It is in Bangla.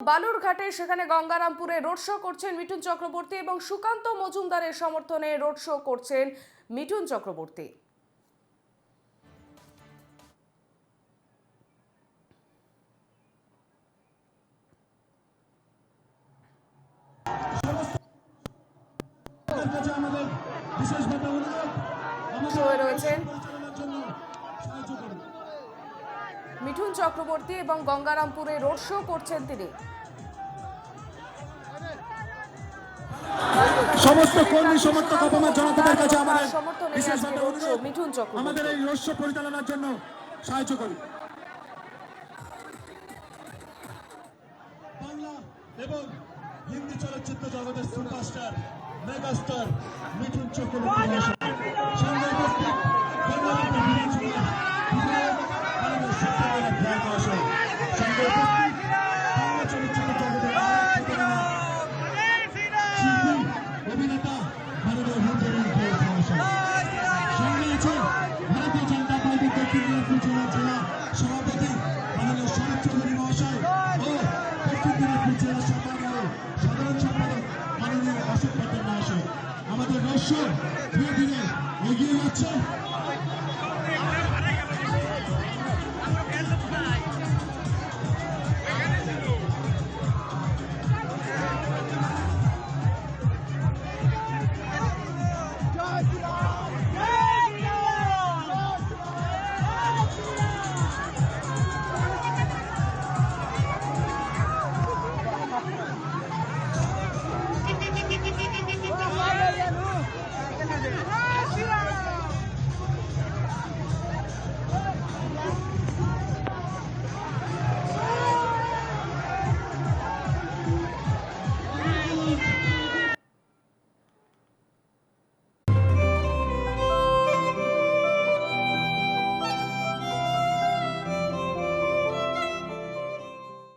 বালুরঘাটে সেখানে গঙ্গারামপুরে রোড শো করছেন মিঠুন চক্রবর্তী এবং সুকান্ত মজুমদারের সমর্থনে রোড শো করছেন মিঠুন চক্রবর্তী। রয়েছেন পরিচালনার জন্য সাহায্য করুন মিঠুন চক্রবর্তী এবং গঙ্গারামপুরে রোড শো করছেন তিনি। সমস্ত কর্মী সমর্থক অপমান জনতাদের কাছে আমাদের বিশেষভাবে অনুরোধ। মিঠুন চক্রবর্তী। আমাদের এই রস্য পরিচালনার জন্য সাহায্য করুন বাংলা এবং হিন্দি চলচ্চিত্র জগতের সুপারস্টার মেগাস্টার মিঠুন চক্রবর্তী। অভিনেতা ভারতের মহাশয় সঙ্গে আছে ভারতীয় জনতা পার্টির দক্ষিণ দিনাজপুর জেলা জেলা সভাপতি মাননীয় শরৎ চৌধুরী মহাশয় ও দক্ষিণ দিনাজপুর জেলা সম্পাদক, সাধারণ সম্পাদক মাননীয় অশোক পাত্র মহাশয় আমাদের রহস্য ধীরে ধীরে এগিয়ে যাচ্ছে।